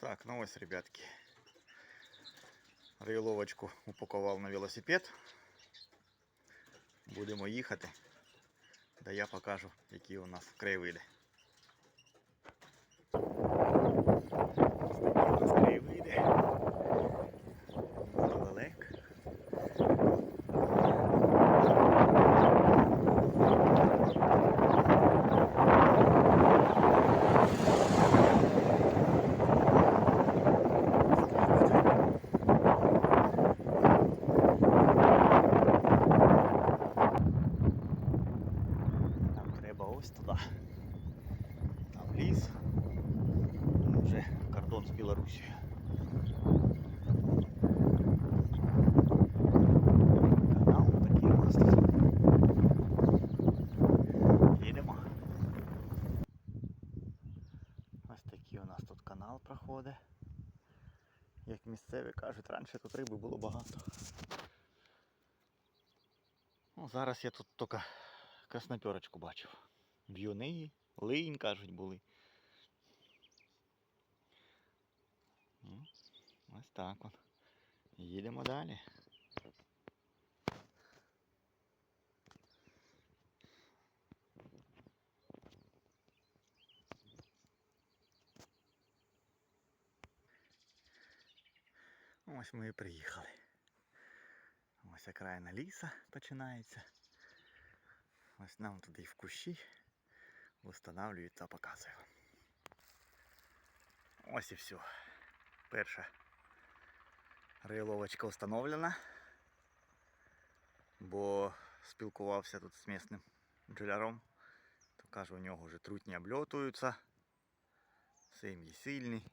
Так, ну ось, ребятки. Рейловочку упакував на велосипед. Будемо їхати. Да я покажу, які у нас краєвиди. Ось такі у нас краєвиди. Лелек. Нам ось туди. Там ліс. Вже кордон з Білорусією. Канал такий у нас тут. Їдемо. Ось такий у нас тут канал проходить. Як місцеві кажуть, раніше тут риби було багато. Ну, зараз я тут тільки красноперочку бачив. В'юни, линь, кажуть, були. Ну, Ось так от. Їдемо далі. Ось ми і приїхали. Ось окраїна ліса починається. Ось нам туди і в кущі встановлюють та показую. Ось і все. Перша рейловочка встановлена. Бо спілкувався тут з місним бджоляром. То каже, у нього вже трутні обльотуються. Сім'ї сильні.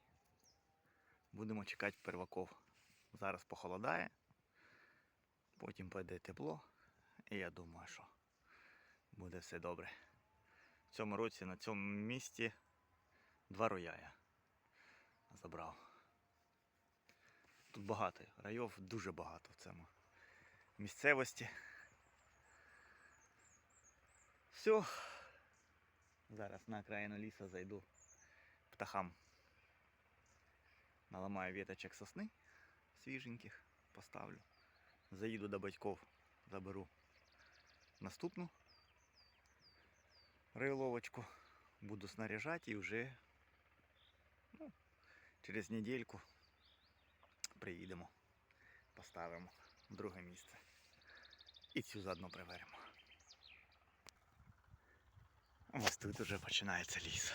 Будемо чекати перваков. Зараз похолодає, потім пойде тепло. І я думаю, що буде все добре. В цьому році на цьому місці два рояя забрав. Тут багато райов, дуже багато в цьому місцевості. Все. Зараз на окраїну лісу зайду птахам. Наламаю віточок сосни свіженьких, поставлю. Заїду до батьків, заберу наступну рейловочку. Буду снаряжать і вже ну, через недельку приїдемо, поставимо в друге місце. І цю заодно приверимо. Ось тут уже починається ліс.